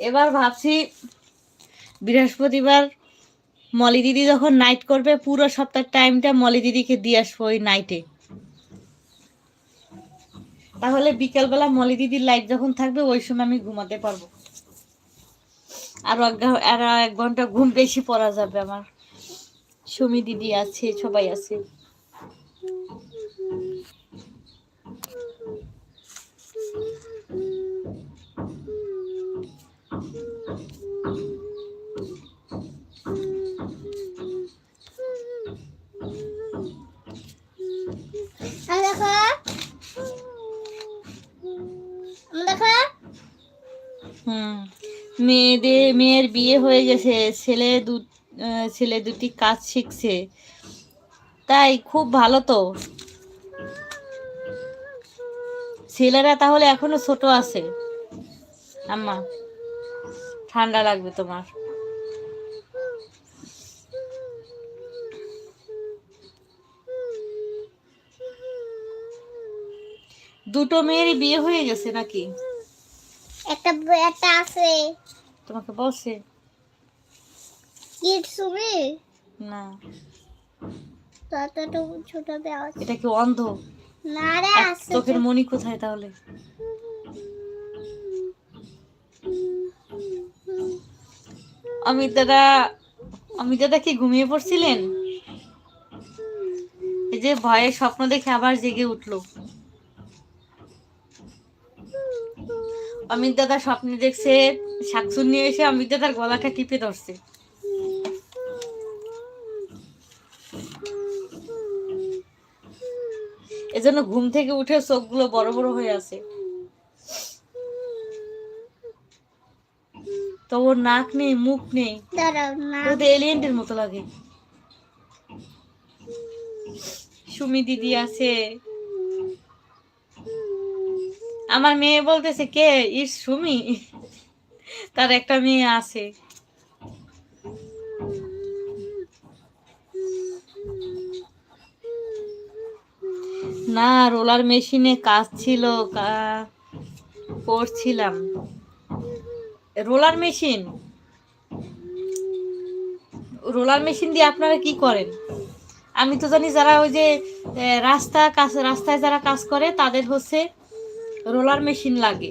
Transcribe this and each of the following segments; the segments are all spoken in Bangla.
এবার ভাবছি বৃহস্পতিবার মলি দিদি যখন নাইট করবে, পুরো সপ্তাহের টাইমটা মলি দিদিকে দিয়ে আসব ওই নাইটে তাহলে বিকেলবেলা মলি দিদির লাইট যখন থাকবে, ওই সময় আমি ঘুমাতে পারব। আর আর এক ঘণ্টা ঘুম বেশি পড়া যাবে আমার। সুমি দিদি আছে, সবাই আছে আমি দেখো আমি দেখো হুম মেয়েদের মেয়ের বিয়ে হয়ে গেছে। ছেলে দু ছেলে দুটি কাজ শিখছে। তাই খুব ভালো তো। ছেলেরা তাহলে এখনও ছোট আছে। আম্মা, ঠান্ডা লাগবে তোমার। দুটো মেয়েরই বিয়ে হয়ে গেছে নাকি? একটা একটা আছে। তোমাকে বলছে? কিড সুমি না। তো ছোট দেওয়া এটা কি অন্ধ? না রে আছে চোখের মনি কোথায় তাহলে? অমিত দাদা অমিত দাদা কি ঘুমিয়ে পড়ছিলেন? এই যে ভয়ে স্বপ্ন দেখে আবার জেগে উঠল। অমিত দাদা স্বপ্নে দেখছে শাকসুন নিয়ে এসে অমিত দাদার গলাটা টিপে ধরছে। এজন্য ঘুম থেকে উঠে চোখগুলো বড় বড় হয়ে আছে। তো ওর নাক নেই মুখ নেই। এলিয়েন্টের মতো লাগে। সুমি দিদি আছে আমার মেয়ে বলতেছে, কে? ইস, সুমি? তার একটা মেয়ে আছে। না রোলার মেশিনে কাজ ছিল করছিলাম। Roller machine? রোলার মেশিন দিয়ে আপনারা কি করেন? আমি তো জানি যারা ওই যে রাস্তা কাজ, রাস্তায় যারা কাজ করে, তাদের হচ্ছে রোলার মেশিন লাগে।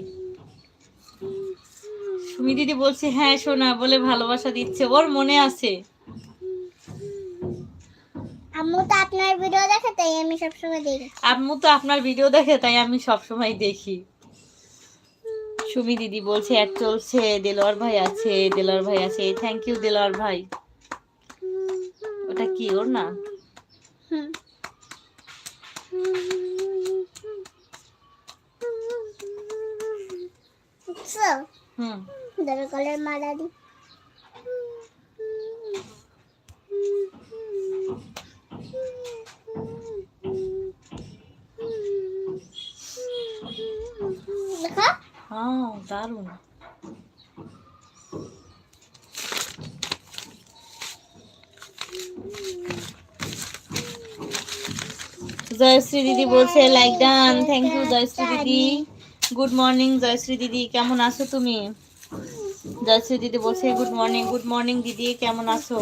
সুমি দিদি বলছে হ্যাঁ সোনা বলে ভালোবাসা দিচ্ছে। ওর মনে আছে? আম্মু তো আপনার ভিডিও দেখে তাই আমি সবসময় দেখি। আম্মু তো আপনার ভিডিও দেখে তাই আমি সব সময় দেখি। সুমি দিদি বলছে অ্যাড চলছে দেলোয়ার ভাই আছে দেলোয়ার ভাই আছে। থ্যাংক ইউ দেলোয়ার ভাই। ওটা কি ওর না হুম। হুম। মারা দি। হ্যাঁ দারুণ। জয়শ্রী দিদি বলছে like done thank you Jayashree দিদি। গুড মর্নিং জয়শ্রী দিদি কেমন আছো তুমি? জয়শ্রী দিদি বলছে গুড মর্নিং গুড মর্নিং দিদি কেমন আছো?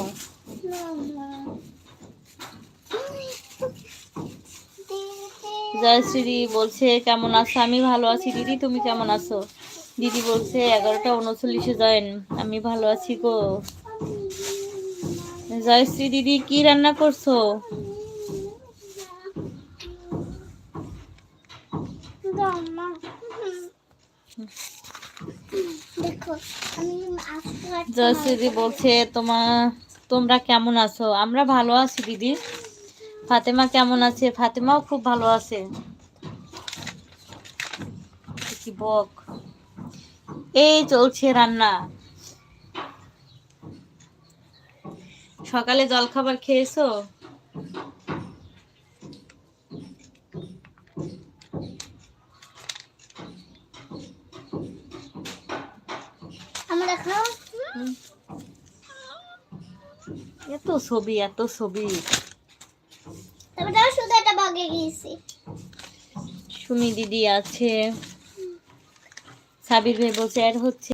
জয়শ্রী দিদি বলছে, কেমন আছো? আমি ভালো আছি দিদি তুমি কেমন আছো? দিদি বলছে, এগারোটা উনচল্লিশে জয়েন আমি ভালো আছি গো। জয়শ্রী দিদি কি রান্না করছ দেখো আমি আসতে পারছি না। জয়শ্রী দিদি বলছে তোমার তোমরা কেমন আছো? আমরা ভালো আছি, দিদি। ফাতেমা কেমন আছে? ফাতেমাও খুব ভালো আছে। কি বক? এই চলছে রান্না। সকালে জলখাবার খেয়েছো? আমি দেখো এত ছবি এত ছবি। তারপরে শুধু একটা বাগে গিয়েছি। সুমি দিদি আছে। সাবির ভাই বলছে আর হচ্ছে